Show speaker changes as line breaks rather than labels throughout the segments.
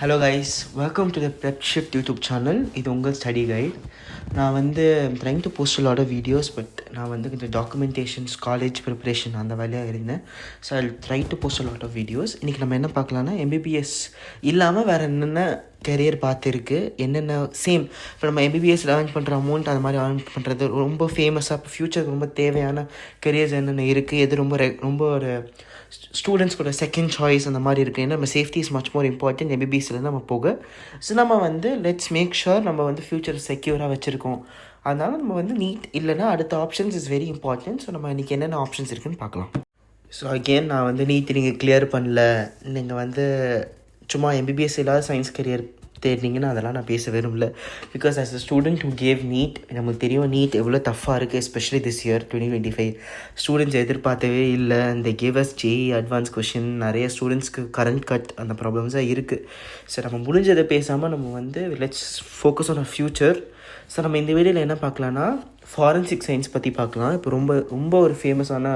Hello guys welcome to the prep shift YouTube channel இது உங்கள் study guide நான் வந்து trying to post lot of videos but நான் வந்து இந்த டாக்குமெண்டேஷன்ஸ் காலேஜ் ப்ரிப்பரேஷன் அந்த வேலையாக இருந்தேன். So I try to post lot of videos இன்றைக்கி நம்ம என்ன பார்க்கலாம்னா எம்பிபிஎஸ் இல்லாமல் வேறு என்னென்ன கெரியர் பார்த்துருக்கு என்னென்ன சேம் இப்போ நம்ம எம்பிபிஎஸ் ஏர்ன் பண்ணுற அமௌண்ட் அது மாதிரி ஏர்ன் பண்ணுறது ரொம்ப ஃபேமஸாக இப்போ ஃப்யூச்சருக்கு ரொம்ப தேவையான கெரியர்ஸ் என்னென்ன இருக்குது எது ரொம்ப ரெ- ரொம்ப ஒரு ஸ்டூடெண்ட்ஸ்கோட செகண்ட் சாய்ஸ் அந்த மாதிரி இருக்குது ஏன்னா நம்ம safety is much more important எம்பிபிஎஸ்லேருந்து நம்ம போக. ஸோ நம்ம வந்து லெட்ஸ் மேக் ஷுர் நம்ம வந்து ஃப்யூச்சர் செக்யூராக வச்சுருக்கோம். அதனால் நம்ம வந்து நீட் இல்லைன்னா அடுத்த options is very important so நம்ம இன்றைக்கி என்னென்ன ஆப்ஷன்ஸ் இருக்குன்னு பார்க்கலாம். ஸோ அகெயின் நான் வந்து நீட் நீங்கள் கிளியர் பண்ணல. நீங்கள் வந்து சும்மா எம்பிபிஎஸ் இல்லாத சயின்ஸ் கரியர் தேடினீங்கன்னா அதெல்லாம் நான் பேச விரும்பல. Because as a student who gave NEET நமக்கு தெரியும் நீட் எவ்வளோ டஃப்பாக இருக்குது especially this year twenty twenty five students எதிர்பார்த்தவே இல்லை. இந்த gave as JEE advance question நிறைய ஸ்டூடெண்ட்ஸ்க்கு கரண்ட் கட் அந்த ப்ராப்ளம்ஸாக இருக்குது ஸோ நம்ம முடிஞ்சதை பேசாமல் நம்ம வந்து let's focus on a future so நம்ம இந்த வீடியோவில் என்ன பார்க்கலான்னா ஃபாரன்சிக் சயின்ஸ் பற்றி பார்க்கலாம். இப்போ ரொம்ப ரொம்ப ஒரு ஃபேமஸான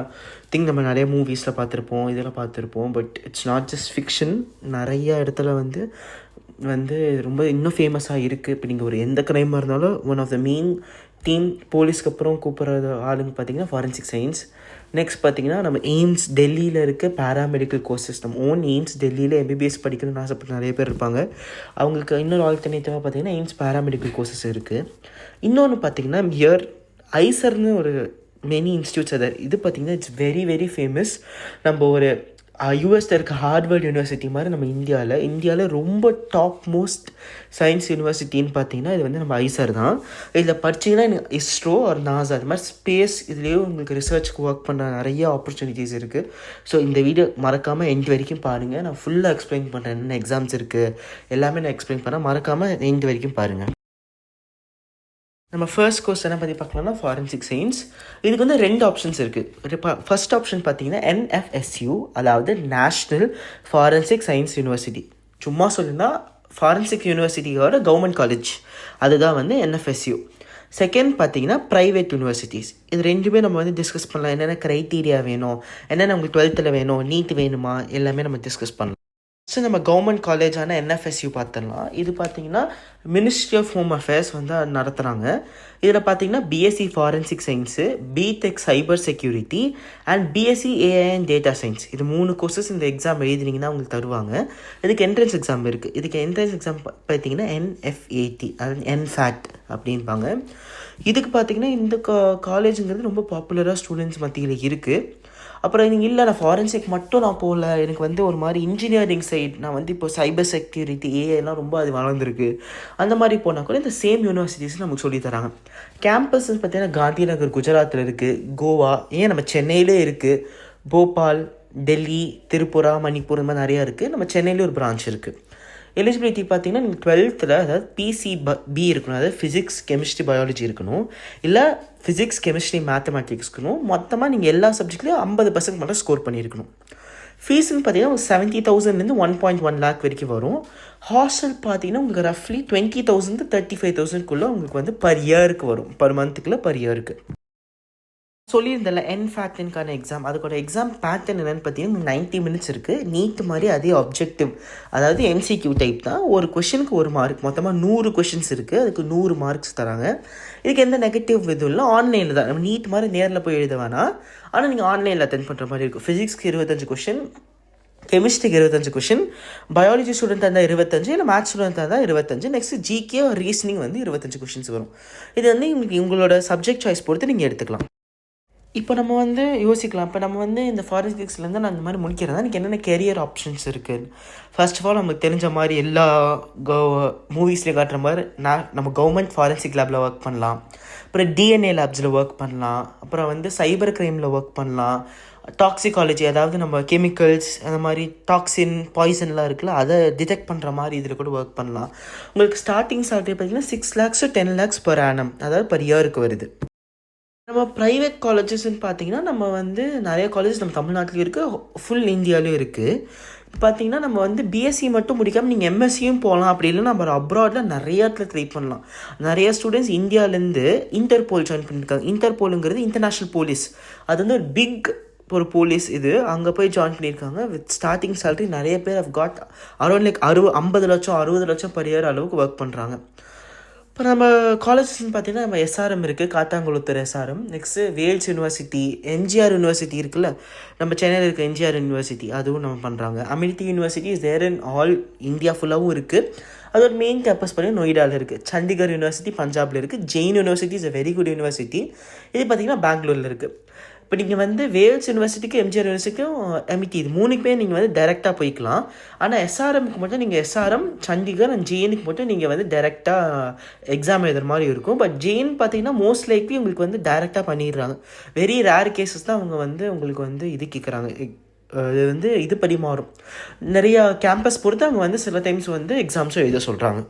திங் நம்ம நிறைய மூவிஸில் பார்த்துருப்போம் இதெல்லாம் பார்த்துருப்போம். But it's not just fiction நிறைய இடத்துல வந்து வந்து ரொம்ப இன்னும் ஃபேமஸாக இருக்குது இப்போ நீங்கள் ஒரு எந்த க்ரைமாக இருந்தாலும் one of the main team போலீஸ்க்கு அப்புறம் கூப்பிட்றது ஆளுங்க பார்த்தீங்கன்னா ஃபாரன்சிக் சயின்ஸ் நெக்ஸ்ட் பார்த்தீங்கன்னா நம்ம எய்ம்ஸ் டெல்லியில் இருக்க பேராமெடிக்கல் கோர்சஸ் நம்ம ஓன் எய்ம்ஸ் டெல்லியில் எம்பிபிஎஸ் படிக்கணும்னு ஆசைப்பட்டு நிறைய பேர் இருப்பாங்க. அவங்களுக்கு இன்னொரு ஆல்டர்னேட்டிவாக பார்த்தீங்கன்னா எய்ம்ஸ் பேராமெடிக்கல் கோர்சஸ் இருக்குது இன்னொன்று பார்த்தீங்கன்னா இயர் ஐசர்னு ஒரு மெனி இன்ஸ்டியூட்ஸ் அதர் இது பார்த்தீங்கன்னா இட்ஸ் வெரி வெரி ஃபேமஸ் நம்ம ஒரு யூஎஸில் இருக்க ஹார்வர்ட் யூனிவர்சிட்டி மாதிரி நம்ம இந்தியாவில் இந்தியாவில் ரொம்ப டாப் மோஸ்ட் சயின்ஸ் யூனிவர்சிட்டின்னு பார்த்தீங்கன்னா இது வந்து நம்ம ஐசர் தான். இதில் படிச்சீங்கன்னா எனக்கு இஸ்ரோ ஒரு நாசா அது மாதிரி ஸ்பேஸ் இதுலேயே உங்களுக்கு ரிசர்ச்க்கு ஒர்க் பண்ணுற நிறைய ஆப்பர்ச்சுனிட்டிஸ் இருக்குது ஸோ இந்த வீடியோ மறக்காமல் எண்ட் வரைக்கும் பாருங்கள் நான் ஃபுல்லாக எக்ஸ்பிளைன் பண்ணுறேன் என்னென்ன எக்ஸாம்ஸ் இருக்குது எல்லாமே நான் எக்ஸ்பிளைன் பண்ணேன் மறக்காமல் எண்ட் வரைக்கும் பாருங்கள் நம்ம ஃபர்ஸ்ட் கோர்ஸ் என்ன பற்றி பார்க்கலாம்னா ஃபாரன்சிக் சயின்ஸ் இதுக்கு வந்து ரெண்டு ஆப்ஷன்ஸ் இருக்குது ஃபர்ஸ்ட் ஆப்ஷன் பார்த்தீங்கன்னா என்எஃப்எஸ்யூ அதாவது நேஷ்னல் ஃபாரன்சிக் சயின்ஸ் யூனிவர்சிட்டி சும்மா சொல்லுன்னா ஃபாரன்சிக் யூனிவர்சிட்டியோட கவர்மெண்ட் காலேஜ் அதுதான் வந்து என்எஃப்எஸ்யூ செகண்ட் பார்த்தீங்கன்னா ப்ரைவேட் யூனிவர்சிட்டிஸ் இது ரெண்டுமே நம்ம வந்து டிஸ்கஸ் பண்ணலாம். என்னென்ன க்ரைட்டீரியா வேணும்? என்னென்ன உங்களுக்கு டுவெல்த்தில் வேணும்? நீட் வேணுமா? எல்லாமே நம்ம டிஸ்கஸ் பண்ணலாம். ஸோ நம்ம கவர்மெண்ட் காலேஜான என்எஃப்எஸ்யூ பார்த்துடலாம் இது பார்த்தீங்கன்னா மினிஸ்ட்ரி ஆஃப் ஹோம் அஃபேர்ஸ் வந்து நடத்துகிறாங்க இதில் பார்த்தீங்கன்னா BSc forensic science BTech cyber security and BSc AI and data science இது மூணு கோர்சஸ் இந்த எக்ஸாம் எழுதினீங்கன்னா உங்களுக்கு தருவாங்க. இதுக்கு என்ட்ரன்ஸ் எக்ஸாம் இருக்குது இதுக்கு என்ட்ரன்ஸ் எக்ஸாம் பார்த்தீங்கன்னா என்எஃப்ஏடி அதாவது என்ஃபேட் அப்படின்பாங்க. இதுக்கு பார்த்தீங்கன்னா இந்த கா காலேஜுங்கிறது ரொம்ப பாப்புலராக ஸ்டூடெண்ட்ஸ் மத்தியில் இருக்குது அப்புறம் நீங்கள் இல்லை நான் ஃபாரன்சிக் மட்டும் நான் போகல எனக்கு வந்து ஒரு மாதிரி இன்ஜினியரிங் சைட் நான் வந்து இப்போ சைபர் செக்யூரிட்டி ஏஐலாம் ரொம்ப அது வளர்ந்துருக்கு. அந்த மாதிரி போனால் கூட இந்த சேம் யூனிவர்சிட்டிஸ் நமக்கு சொல்லித் தராங்க. கேம்பஸ் பார்த்தீங்கன்னா காந்தி நகர் குஜராத்தில் இருக்குது கோவா ஏன் நம்ம சென்னையிலே இருக்குது போபால் டெல்லி திருப்புரா மணிப்பூர் இந்த மாதிரி நிறையா இருக்குது நம்ம சென்னையிலே ஒரு பிரான்ச் இருக்குது எலிஜிபிலிட்டி பார்த்தீங்கன்னா நீங்கள் டுவெல்த்தில் அதாவது பிசி ப பி இருக்கணும். அதாவது ஃபிசிக்ஸ் கெமிஸ்ட்ரி பயாலஜி இருக்கணும். இல்லை ஃபிசிக்ஸ் கெமிஸ்ட்ரி மேத்தமேட்டிக்ஸ் இருக்கணும். மொத்தமாக நீங்கள் எல்லா சப்ஜெக்ட்லேயும் ஐம்பது பர்சன்ட் மட்டும் ஸ்கோர் பண்ணியிருக்கணும். ஃபீஸ்ன்னு பார்த்தீங்கன்னா ஒரு செவன்ட்டி தௌசண்ட்லேருந்து ஒன் பாயிண்ட் ஒன் லேக் வரைக்கும் வரும். ஹாஸ்டல் பார்த்தீங்கன்னா உங்களுக்கு ரஃப்லி டுவெண்ட்டி தௌசண்ட் தேர்ட்டி ஃபைவ் தௌசண்ட்குள்ளே உங்களுக்கு வந்து பர் இயருக்கு வரும். பர் மந்த்துக்குள்ளே பர் இயருக்கு சொல்லியிருந்தல என் ஃபேக்டனுக்கான எக்ஸாம் அதுக்கோட எக்ஸாம் பேட்டர்ன் என்னென்னு பார்த்தீங்கன்னா நைன்ட்டி மினிட்ஸ் இருக்குது நீட் மாதிரி அதே ஆப்ஜெக்டிவ் அதாவது எம்சிக்யூ டைப் தான். ஒரு கொஷனுக்கு ஒரு மார்க் மொத்தமாக நூறு கொஷின்ஸ் இருக்குது அதுக்கு நூறு மார்க்ஸ் தராங்க. இதுக்கு எந்த நெகட்டிவ் இதுவும் இல்லை. ஆன்லைனில் தான். நம்ம நீட் மாதிரி நேரில் போய் எழுத வேணாம் ஆனால் நீங்கள் ஆன்லைனில் அட்டென்ட் பண்ணுற மாதிரி இருக்கும். ஃபிசிக்ஸ்க்கு இருபத்தஞ்சு கொஷின் கெமிஸ்ட்ரிக்கு இருபத்தஞ்சு கொஷின் பயாலஜி ஸ்டூடெண்ட் இருந்தால் இருபத்தஞ்சு இல்லை மேத்ஸ் ஸ்டூடெண்ட் இருந்தால் இருபத்தஞ்சு. நெக்ஸ்ட் ஜிகே ரீசனிங் வந்து இருபத்தஞ்சு கொஷின்ஸ் வரும். இது வந்து உங்களுக்கு உங்களோட சப்ஜெக்ட் சாய்ஸ் பொறுத்து நீங்கள் எடுத்துக்கலாம். இப்போ நம்ம வந்து யோசிக்கலாம். இப்போ நம்ம வந்து இந்த ஃபாரன்சிக்ஸ்லேருந்து நான் இந்த மாதிரி முடிக்கிறதா எனக்கு என்னென்ன கெரியர் ஆப்ஷன்ஸ் இருக்குது ஃபர்ஸ்ட் ஆஃப் ஆல் நமக்கு தெரிஞ்ச மாதிரி எல்லா கோ மூவிஸ்லேயும் காட்டுற மாதிரி நான் நம்ம கவர்மெண்ட் ஃபாரன்சிக் லேபில் ஒர்க் பண்ணலாம். அப்புறம் டிஎன்ஏ லேப்ஸில் ஒர்க் பண்ணலாம். அப்புறம் வந்து சைபர் க்ரைமில் ஒர்க் பண்ணலாம். டாக்ஸிகாலஜி அதாவது நம்ம கெமிக்கல்ஸ் அந்த மாதிரி டாக்ஸின் பாய்சன்லாம் இருக்குல்ல அதை டிடெக்ட் பண்ணுற மாதிரி இதில் கூட ஒர்க் பண்ணலாம். உங்களுக்கு ஸ்டார்டிங் சேலரி பார்த்தீங்கன்னா six lakhs ten lakhs per annum அதாவது பர் இயருக்கு வருது. நம்ம ப்ரைவேட் காலேஜஸ்ன்னு பார்த்தீங்கன்னா நம்ம வந்து நிறைய காலேஜஸ் நம்ம தமிழ்நாட்டிலையும் இருக்குது ஃபுல் இந்தியாவிலையும் இருக்குது இப்போ பார்த்தீங்கன்னா நம்ம வந்து பிஎஸ்சி மட்டும் முடிக்காமல் நீங்கள் எம்எஸ்சியும் போகலாம் அப்படி இல்லைன்னா நம்ம அப்ராடில் நிறைய இடத்துல ட்ரை பண்ணலாம். நிறைய ஸ்டூடெண்ட்ஸ் இந்தியாவிலேருந்து இன்டர்போல் ஜாயின் பண்ணியிருக்காங்க இன்டர்போலுங்கிறது இன்டர்நேஷ்னல் போலீஸ் அது வந்து ஒரு பிக் ஒரு போலீஸ் இது. அங்கே போய் ஜாயின் பண்ணியிருக்காங்க வித் ஸ்டார்டிங் சேலரி நிறைய பேர் ஹவ் காட் அரௌண்ட் லைக் அறுபது ஐம்பது லட்சம் அறுபது லட்சம் per அளவுக்கு ஒர்க் பண்ணுறாங்க இப்போ நம்ம காலேஜஸ்ன்னு பார்த்தீங்கன்னா நம்ம எஸ்ஆர்எம் இருக்குது Kattankulathur SRM next Vels university MGR university இருக்குல்ல? நம்ம சென்னையில் இருக்க எம்ஜிஆர் யூனிவர்சிட்டி அதுவும் நம்ம பண்ணுறாங்க Amrita university is there in all India ஃபுல்லாகவும் இருக்குது அதோட மெயின் கேம்பஸ் பண்ணி நொய்டாவில் இருக்குது சண்டிகர் யூனிவர்சிட்டி பஞ்சாபில் இருக்குது Jain university is a very good university இது பார்த்திங்கன்னா பெங்களூரில் இருக்குது இப்போ நீங்கள் வந்து வேல்ஸ் யூனிவர்சிட்டிக்கும் எம்ஜிஆர் யூனிவர்சிட்டிக்கும் எம்இடி இது மூணுக்குமே நீங்கள் வந்து டைரெக்டாக போய்க்கலாம். ஆனால் எஸ்ஆர்எம்க்கு மட்டும் நீங்கள் எஸ்ஆர்எம் சண்டிகர் அண்ட் ஜெயினுக்கு மட்டும் நீங்கள் வந்து டைரெக்டாக எக்ஸாம் எழுதுற மாதிரி இருக்கும். பட் ஜெயின் பார்த்தீங்கன்னா மோஸ்ட் லைக்லி உங்களுக்கு வந்து டைரெக்டாக பண்ணிடுறாங்க. வெரி ரேர் கேசஸ் தான் அவங்க வந்து உங்களுக்கு வந்து இது கேட்குறாங்க இது வந்து இது படி மாறும் நிறையா கேம்பஸ் பொறுத்து அவங்க வந்து சில டைம்ஸ் வந்து எக்ஸாம்ஸும் எழுத சொல்கிறாங்க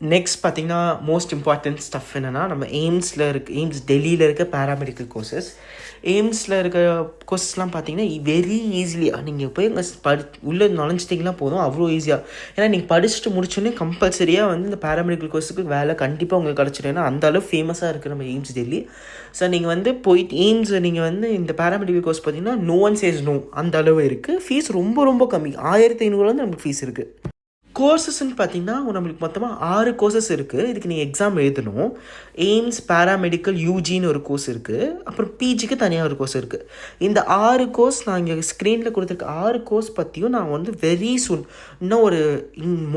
நெக்ஸ்ட் பார்த்திங்கன்னா மோஸ்ட் இம்பார்ட்டன்ட் ஸ்டஃப் என்னென்னா நம்ம எய்ம்ஸில் இருக்க எய்ம்ஸ் டெல்லியில் இருக்க பேராமெடிக்கல் கோர்சஸ் எய்ம்ஸில் இருக்க கோர்ஸ்லாம் பார்த்தீங்கன்னா வெரி e-, ஈஸிலியாக நீங்கள் போய் அங்கே படி உள்ளே நுழைஞ்சிட்டிங்கன்னா போதும் அவ்வளோ ஈஸியாக ஏன்னா நீங்கள் படிச்சுட்டு முடிச்சோன்னே கம்பல்சரியாக வந்து இந்த பேராமெடிக்கல் கோர்ஸுக்கு வேலை கண்டிப்பாக உங்களுக்கு கிடச்சிடும். ஏன்னா அந்த அளவு ஃபேமஸாக இருக்குது நம்ம எய்ம்ஸ் டெல்லி. ஸோ நீங்கள் வந்து போயிட்டு எய்ம்ஸ் நீங்கள் வந்து இந்த பேராமெடிக்கல் கோர்ஸ் பார்த்தீங்கன்னா நோ ஒன் சேஸ் நோ அந்த அளவு இருக்குது ஃபீஸ் ரொம்ப ரொம்ப கம்மி. ஆயிரத்தி ஐநூறுலேருந்து நமக்கு ஃபீஸ் இருக்குது கோர்சஸ்ன்னு பார்த்தீங்கன்னா நம்மளுக்கு மொத்தமாக ஆறு கோர்சஸ் இருக்குது இதுக்கு நீங்கள் எக்ஸாம் எழுதணும். எய்ம்ஸ் பேராமெடிக்கல் யூஜின்னு ஒரு கோர்ஸ் இருக்குது அப்புறம் பிஜிக்கு தனியாக ஒரு கோர்ஸ் இருக்குது இந்த ஆறு கோர்ஸ் நான் இங்கே ஸ்க்ரீனில் கொடுத்துருக்க ஆறு கோர்ஸ் பற்றியும் நான் வந்து வெரி சூன் இன்னும் ஒரு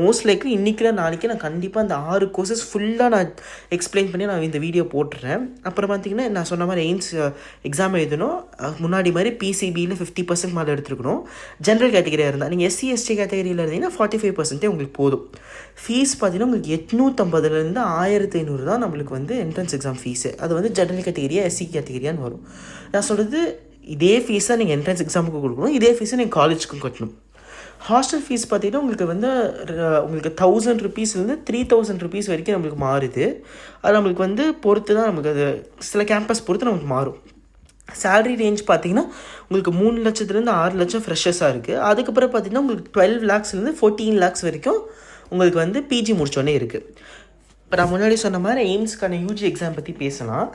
மோஸ்ட் லைக்லி இன்றைக்கில் நாளைக்கு நான் கண்டிப்பாக அந்த ஆறு கோர்சஸ் ஃபுல்லாக நான் எக்ஸ்பிளைன் பண்ணி நான் இந்த வீடியோ போட்டுறேன். அப்புறம் பார்த்தீங்கன்னா நான் சொன்ன மாதிரி எய்ம்ஸ் எக்ஸாம் எழுதணும். முன்னாடி மாதிரி பிசிபியில் ஃபிஃப்டி பர்சன்ட் மேலே எடுத்துருக்கணும். ஜென்ரல் கேட்டகரியாக இருந்தால் நீங்கள் எஸ்சி எஸ்டி கேட்டகரியில் இருந்தீங்கன்னா ஃபார்ட்டி ஃபைவ் பர்சன்டே உங்களுக்கு போதும். ஃபீஸ் பார்த்தீங்கன்னா உங்களுக்கு எட்நூற்றம்பதுலேருந்து ஆயிரத்தி ஐநூறு தான் நம்மளுக்கு வந்து என்ட்ரன்ஸ் எக்ஸாம் ஃபீஸு அது வந்து ஜென்ரல் கேட்டகரியா எஸ்சி கேட்டகரியான்னு வரும். நான் சொல்கிறது இதே ஃபீஸாக நீங்கள் என்ட்ரன்ஸ் எக்ஸாமுக்கு கொடுக்கணும். இதே ஃபீஸை நீங்கள் காலேஜுக்கும் கட்டணும். ஹாஸ்டல் ஃபீஸ் பார்த்தீங்கன்னா உங்களுக்கு வந்து உங்களுக்கு தௌசண்ட் ருபீஸ்லேருந்து த்ரீ தௌசண்ட் ருபீஸ் வரைக்கும் நம்மளுக்கு மாறுது. அது நம்மளுக்கு வந்து பொறுத்து தான் நமக்கு அது சில கேம்பஸ் பொறுத்து நமக்கு மாறும். சேலரி ரேஞ்ச் பார்த்தீங்கன்னா உங்களுக்கு மூணு லட்சத்துலேருந்து ஆறு லட்சம் ஃப்ரெஷர்ஸாக இருக்குது அதுக்கப்புறம் பார்த்தீங்கன்னா உங்களுக்கு டுவெல் லேக்ஸ்லேருந்து ஃபோர்டீன் லேக்ஸ் வரைக்கும் உங்களுக்கு வந்து பிஜி முடித்தோடனே இருக்குது இப்போ நான் முன்னாடி சொன்ன மாதிரி எய்ம்ஸ்க்கான யூஜி எக்ஸாம் பற்றி பேசலாம்.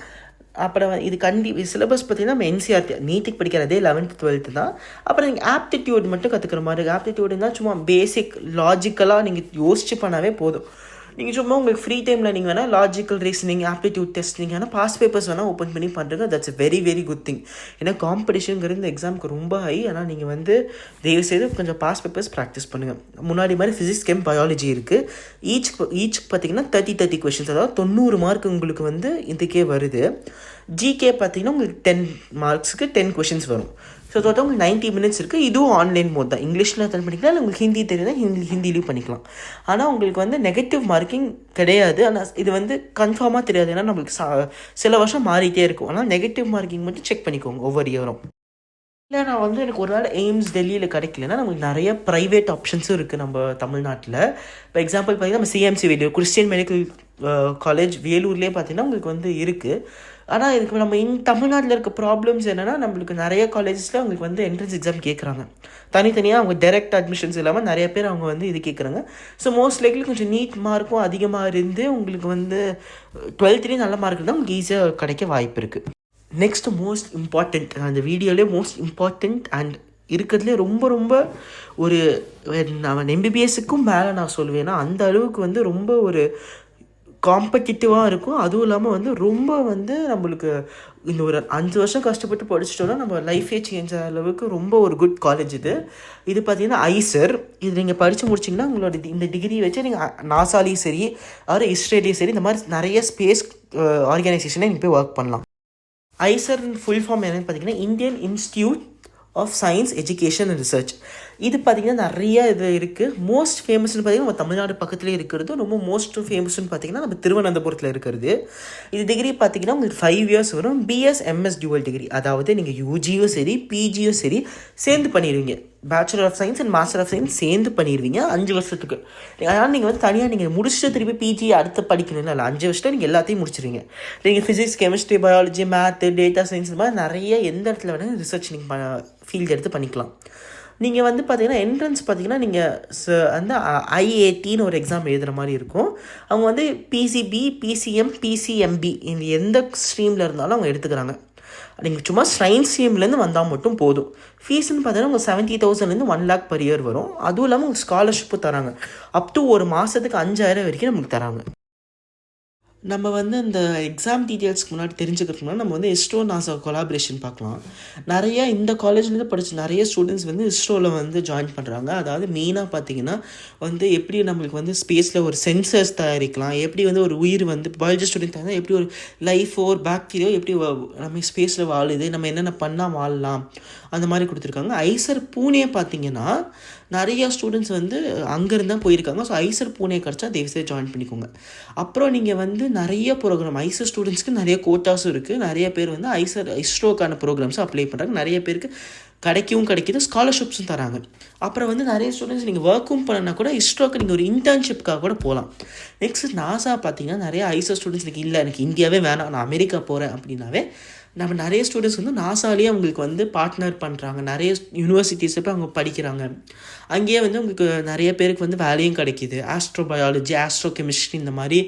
அப்புறம் இது கண்டி சிலபஸ் பார்த்தீங்கன்னா நம்ம என்சிஆர்டி நீட்டுக்கு படிக்கிறதே லெவன்த்து டுவெல்த்து தான். அப்புறம் நீங்கள் ஆப்டிடியூட் மட்டும் கற்றுக்கிற மாதிரி ஆப்டிடியூடுனா சும்மா பேசிக் லாஜிக்கலாக நீங்கள் யோசிச்சு பண்ணாவே போதும். நீங்கள் சும்மா உங்களுக்கு ஃப்ரீ டைமில் நீங்கள் வேணால் லாஜிக்கல் ரீசனிங் ஆப்டிடியூட் டெஸ்ட் நீங்கள் வேணால் பாஸ் பேப்பர்ஸ் வேணால் ஓப்பன் பண்ணி பண்ணுறீங்க that's very very good thing ஏன்னா காம்படிஷனுங்கிறது இந்த எக்ஸாமுக்கு ரொம்ப ஹை ஆனால் நீங்கள் வந்து தயவு செய்து கொஞ்சம் பாஸ் பேப்பர்ஸ் ப்ராக்டிஸ் பண்ணுங்கள் முன்னாடி மாதிரி ஃபிசிக்ஸ் கெம் பயாலஜி இருக்குது ஈச் ஈச் பார்த்தீங்கன்னா தேர்ட்டி தேர்ட்டி கொஷின்ஸ் அதாவது தொண்ணூறு மார்க் உங்களுக்கு வந்து இதுக்கே வருது. ஜிகே பார்த்தீங்கன்னா உங்களுக்கு டென் மார்க்ஸுக்கு டென் கொஷின்ஸ் வரும். ஸோ டோட்டல் உங்களுக்கு நைன்ட்டி மினிட்ஸ் இருக்குது இதுவும் ஆன்லைன் மோட் தான். இங்கிலீஷில் அட்டன் பண்ணிக்கலாம் இல்லை உங்களுக்கு ஹிந்தி தெரியுதா ஹிந்தி ஹிந்திலையும் பண்ணிக்கலாம். ஆனால் உங்களுக்கு வந்து நெகட்டிவ் மார்க்கிங் கிடையாது. ஆனால் இது வந்து கன்ஃபார்மாக தெரியாது. ஏன்னா நம்மளுக்கு சா- சில வருஷம் மாறிட்டே இருக்கும். ஆனால் நெகட்டிவ் மார்க்கிங் மட்டும் செக் பண்ணிக்கோங்க ஒவ்வொரு இயரும் இல்லை நான் வந்து எனக்கு ஒரு நாள் எய்ம்ஸ் டெல்லியில் கிடைக்கலன்னா நமக்கு நிறைய ப்ரைவேட் ஆப்ஷன்ஸும் இருக்குது நம்ம தமிழ்நாட்டில். இப்போ எக்ஸாம்பிள் பார்த்தீங்கன்னா நம்ம CMC Vellore Christian medical college வேலூர்லேயே பார்த்தீங்கன்னா உங்களுக்கு வந்து இருக்குது ஆனால் இதுக்கு நம்ம இன் தமிழ்நாட்டில் இருக்க ப்ராப்ளம்ஸ் என்னென்னா நம்மளுக்கு நிறைய காலேஜஸில் அவங்களுக்கு வந்து என்ட்ரன்ஸ் எக்ஸாம் கேட்குறாங்க தனித்தனியாக அவங்க டைரக்ட் அட்மிஷன்ஸ் இல்லாமல் நிறைய பேர் அவங்க வந்து இது கேட்குறாங்க ஸோ மோஸ்ட் லைக்லி கொஞ்சம் நீட் மார்க்கும் அதிகமாக இருந்து உங்களுக்கு வந்து டுவெல்த்லேயும் நல்ல மார்க் இருந்தால் உங்களுக்கு ஈஸியாக கிடைக்க வாய்ப்பு இருக்குது நெக்ஸ்ட் மோஸ்ட் இம்பார்ட்டண்ட் அந்த வீடியோலேயே மோஸ்ட் இம்பார்ட்டண்ட் அண்ட் இருக்கிறதுலே ரொம்ப ரொம்ப ஒரு நான் எம்பிபிஎஸ்க்கும் மேலே நான் சொல்லுவேன்னா அந்த அளவுக்கு வந்து ரொம்ப ஒரு காம்படிட்டிவாக இருக்கும். அதுவும் இல்லாமல் வந்து ரொம்ப வந்து நம்மளுக்கு இந்த ஒரு அஞ்சு வருஷம் கஷ்டப்பட்டு படிச்சிட்டோம்னா நம்ம லைஃபே சேஞ்ச் ஆகிற அளவுக்கு ரொம்ப ஒரு குட் காலேஜ் இது. இது பார்த்தீங்கன்னா ஐசர். இது நீங்கள் படித்து முடிச்சிங்கன்னா உங்களோட இந்த டிகிரி வச்சு நீங்கள் நாசாலையும் சரி அதாவது இஸ்ரேலையும் சரி இந்த மாதிரி நிறைய ஸ்பேஸ் ஆர்கனைசேஷனை நீங்கள் போய் ஒர்க் பண்ணலாம். ஐசர் ஃபுல் ஃபார்ம் என்னன்னு பார்த்தீங்கன்னா Indian institute of science education and research இது பார்த்தீங்கன்னா நிறைய இது இருக்குது மோஸ்ட் ஃபேமஸ்னு பார்த்தீங்கன்னா நம்ம தமிழ்நாடு பக்கத்துலேயே இருக்கிறது. ரொம்ப மோஸ்ட் ஃபேமஸ்னு பார்த்தீங்கன்னா நம்ம திருவனந்தபுரத்தில் இருக்கிறது. இது டிகிரி பார்த்தீங்கன்னா உங்களுக்கு ஃபைவ் இயர்ஸ் வரும். பிஎஸ் எம்எஸ் டியூவல் டிகிரி அதாவது நீங்கள் யூஜியும் சரி பிஜியும் சரி சேர்ந்து பண்ணிடுவீங்க. Bachelor of science and master of science சேர்ந்து பண்ணிடுவீங்க அஞ்சு வருஷத்துக்கு. அதனால் நீங்கள் வந்து தனியாக நீங்கள் முடிச்சுட்டு திருப்பி பிஜி அடுத்து படிக்கணும். இல்லை அஞ்சு வருஷத்தில் நீங்கள் எல்லாத்தையும் முடிச்சிருவீங்க. நீங்கள் physics chemistry biology math data science இந்த மாதிரி நிறைய எந்த இடத்துல வேணாலும் ரிசர்ச் நீங்கள் ஃபீல்டு எடுத்து பண்ணிக்கலாம். நீங்கள் வந்து பார்த்தீங்கன்னா என்ட்ரன்ஸ் பார்த்தீங்கன்னா நீங்கள் ச- அந்த ஐஏடின்னு ஒரு எக்ஸாம் எழுதுகிற மாதிரி இருக்கும். அவங்க வந்து பிசிபி பிசிஎம் பிசிஎம்பி இந்த எந்த ஸ்ட்ரீமில் இருந்தாலும் அவங்க எடுத்துக்கிறாங்க. நீங்கள் சும்மா ஸ்ட்ரைன் ஸ்ட்ரீம்லேருந்து வந்தால் மட்டும் போதும். ஃபீஸ்னு பார்த்தீங்கன்னா உங்கள் செவன்ட்டி தௌசண்ட்லேருந்து ஒன் லேக் பர் இயர் வரும். அதுவும் இல்லாமல் உங்களுக்கு ஸ்காலர்ஷிப்பு தராங்க. அப் டு ஒரு மாதத்துக்கு அஞ்சாயிரம் வரைக்கும் நமக்கு தராங்க. நம்ம வந்து இந்த எக்ஸாம் டீட்டெயில்ஸ்க்கு முன்னாடி தெரிஞ்சுக்கிறதுக்கு முன்னாடி நம்ம வந்து இஸ்ரோ நாசா கொலாபரேஷன் பார்க்கலாம். நிறைய இந்த காலேஜ்லேருந்து படித்த நிறைய ஸ்டூடெண்ட்ஸ் வந்து இஸ்ரோவில் வந்து ஜாயின் பண்ணுறாங்க அதாவது மெயினாக பார்த்தீங்கன்னா வந்து எப்படி நம்மளுக்கு வந்து ஸ்பேஸில் ஒரு சென்சர்ஸ் தயாரிக்கலாம் எப்படி வந்து ஒரு உயிர் வந்து பயாலஜி ஸ்டூடெண்ட் தான் எப்படி ஒரு லைஃப் ஒரு பாக்டீரியோ எப்படி நம்ம ஸ்பேஸில் வாழுது நம்ம என்னென்ன பண்ணால் வாழலாம் அந்த மாதிரி கொடுத்துருக்காங்க. ஐசர் பூனே பார்த்தீங்கன்னா நிறையா ஸ்டூடெண்ட்ஸ் வந்து அங்கேருந்து தான் போயிருக்காங்க. ஸோ ஐசர் பூனே கிடச்சா தயவுசெய்து ஜாயின் பண்ணிக்கோங்க. அப்புறம் நீங்கள் வந்து நிறைய ப்ரோக்ராம் ஐசர் ஸ்டூடெண்ட்ஸ்க்கு நிறைய கோட்டாஸும் இருக்குது நிறைய பேர் வந்து ஐசர் இஸ்ரோக்கான ப்ரோக்ராம்ஸும் அப்ளை பண்ணுறாங்க நிறைய பேருக்கு கிடைக்கவும் கிடைக்கிது ஸ்காலர்ஷிப்ஸும் தராங்க. அப்புறம் வந்து நிறைய ஸ்டூடெண்ட்ஸ் நீங்கள் ஒர்க்கும் பண்ணனா கூட இஸ்ரோக்கு நீங்கள் ஒரு இன்டர்ன்ஷிப்காக கூட போகலாம் நெக்ஸ்ட் நாசா பார்த்தீங்கன்னா நிறைய ஐசர் ஸ்டூடெண்ட்ஸ் எனக்கு இல்லை எனக்கு இந்தியாவே வேணாம் நான் அமெரிக்கா போகிறேன் அப்படின்னாவே நம்ம நிறைய ஸ்டூடெண்ட்ஸ் வந்து நாசாலேயே அவங்களுக்கு வந்து பார்ட்னர் பண்ணுறாங்க நிறைய யூனிவர்சிட்டிஸை போய் அவங்க படிக்கிறாங்க. அங்கேயே வந்து உங்களுக்கு நிறைய பேருக்கு வந்து வேலையும் கிடைக்கிது. ஆஸ்ட்ரோ பயாலஜி ஆஸ்ட்ரோ கெமிஸ்ட்ரி இந்த மாதிரி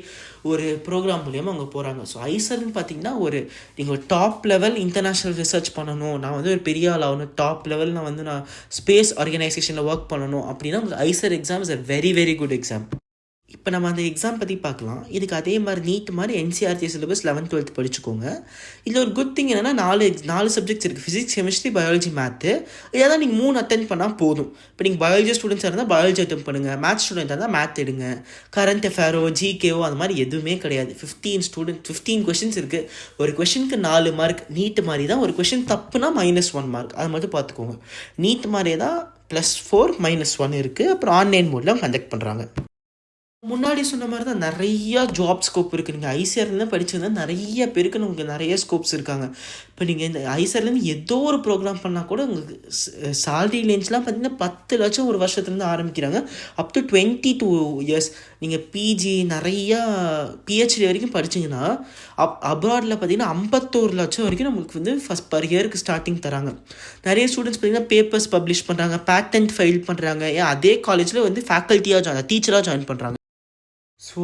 ஒரு ப்ரோக்ராம் மூலியமாக அவங்க போகிறாங்க ஸோ ஐசர்னு பார்த்தீங்கன்னா ஒரு நீங்கள் ஒரு டாப் லெவல் இன்டர்நேஷ்னல் ரிசர்ச் பண்ணணும். நான் வந்து ஒரு பெரிய ஆள் ஆகணும். டாப் லெவல் நான் வந்து நான் ஸ்பேஸ் ஆர்கனைசேஷனில் ஒர்க் பண்ணணும். அப்படின்னா உங்களுக்கு IISER exam is a very very good exam இப்போ நம்ம அந்த எக்ஸாம் பற்றி பார்க்கலாம். இதுக்கு அதே மாதிரி நீட் மாதிரி என்சிஆர்டி சிலபஸ் லெவன்த் டுவெல்த் படிச்சுக்கோங்க. இதில் ஒரு குட் திங் என்னென்னா நாலு நாலு சப்ஜெக்ட்ஸ் இருக்குது ஃபிசிக்ஸ் கெமிஸ்ட்ரி பயாலஜி மேத்து இதான் நீங்கள் மூணு அட்டன் பண்ணால் போதும். இப்போ நீங்கள் பயாலஜி ஸ்டூடெண்ட்ஸாக இருந்தால் பயாலஜி அட்டன் பண்ணுங்கள் மேத்ஸ் ஸ்டூடெண்ட்டாக இருந்தால் மேத் எடுங்க. கரண்ட் அஃபேரோ ஜிகேஓ அந்த மாதிரி எதுவுமே கிடையாது. ஃபிஃப்டீன் ஸ்டூடெண்ட் ஃபிஃப்டீன் கொஷின்ஸ் இருக்குது ஒரு கொஷினுக்கு நாலு மார்க் நீட் மாதிரி தான் ஒரு கொஷின் தப்புனா மைனஸ் ஒன் மார்க் அதை மட்டும் பார்த்துக்கோங்க. நீட் மாதிரியே தான் ப்ளஸ் ஃபோர் மைனஸ் ஒன் இருக்குது அப்புறம் ஆன்லைன் மோடில் கண்டக்ட் பண்ணுறாங்க முன்னாடி சொன்ன மாதிரி தான் நிறைய ஜாப் ஸ்கோப் இருக்குது நீங்கள் ஐசிஆர்லேருந்து படிச்சிருந்தா நிறைய பேருக்கு உங்களுக்கு நிறைய ஸ்கோப்ஸ் இருக்காங்க. இப்போ நீங்கள் இந்த ஐசிஆர்லேருந்து ஏதோ ஒரு ப்ரோக்ராம் பண்ணால் கூட உங்களுக்கு சேலரி ரேஞ்ச்லாம் பார்த்தீங்கன்னா பத்து லட்சம் ஒரு வருஷத்துலேருந்து ஆரம்பிக்கிறாங்க. Up to twenty two years நீங்கள் பிஜி நிறையா பிஹெச்டி வரைக்கும் படிச்சிங்கன்னா அப் அப்ராடில் பார்த்தீங்கன்னா ஐம்பத்தோரு லட்சம் வரைக்கும் நமக்கு வந்து ஃபஸ்ட் பர் இயருக்கு ஸ்டார்டிங் தராங்க. நிறைய ஸ்டூடெண்ட்ஸ் பார்த்தீங்கன்னா பேப்பர்ஸ் பப்ளிஷ் பண்ணுறாங்க பேட்டன்ட் ஃபைல் பண்ணுறாங்க ஏன் அதே காலேஜில் வந்து ஃபேக்கல்ட்டியாக ஜாயின் டீச்சராக ஜாயின் பண்ணுறாங்க so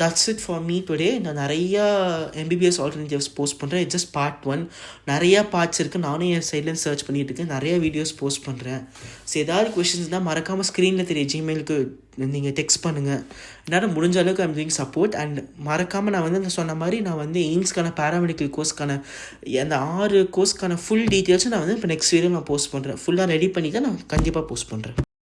that's it for me today நான் நிறையா எம்பிபிஎஸ் ஆல்டர்னேட்டிவ்ஸ் போஸ்ட் பண்ணுறேன் ஜஸ்ட் பார்ட் ஒன் நிறையா பார்ட்ஸ் இருக்குது நானும் என் சைட்லேருந்து சர்ச் பண்ணிட்டு இருக்கேன். நிறையா வீடியோஸ் போஸ்ட் பண்ணுறேன் ஸோ ஏதாவது கொஷின்ஸ் தான் மறக்காமல் ஸ்க்ரீனில் தெரிய ஜிமெயிலுக்கு நீங்கள் டெக்ஸ்ட் பண்ணுங்கள் என்னால் முடிஞ்ச அளவுக்கு ஐம் டூயிங் சப்போர்ட் அண்ட் மறக்காமல் நான் வந்து நான் சொன்ன மாதிரி நான் வந்து எய்ம்ஸ்க்கான பேராமெடிக்கல் கோர்ஸ்க்கான அந்த ஆறு கோர்ஸ்க்கான ஃபுல் டீட்டெயில்ஸும் நான் வந்து இப்போ நெக்ஸ்ட் வீடியோ நான் போஸ்ட் பண்ணுறேன் ஃபுல்லாக ரெடி பண்ணி தான் நான் கண்டிப்பாக போஸ்ட் பண்ணுறேன்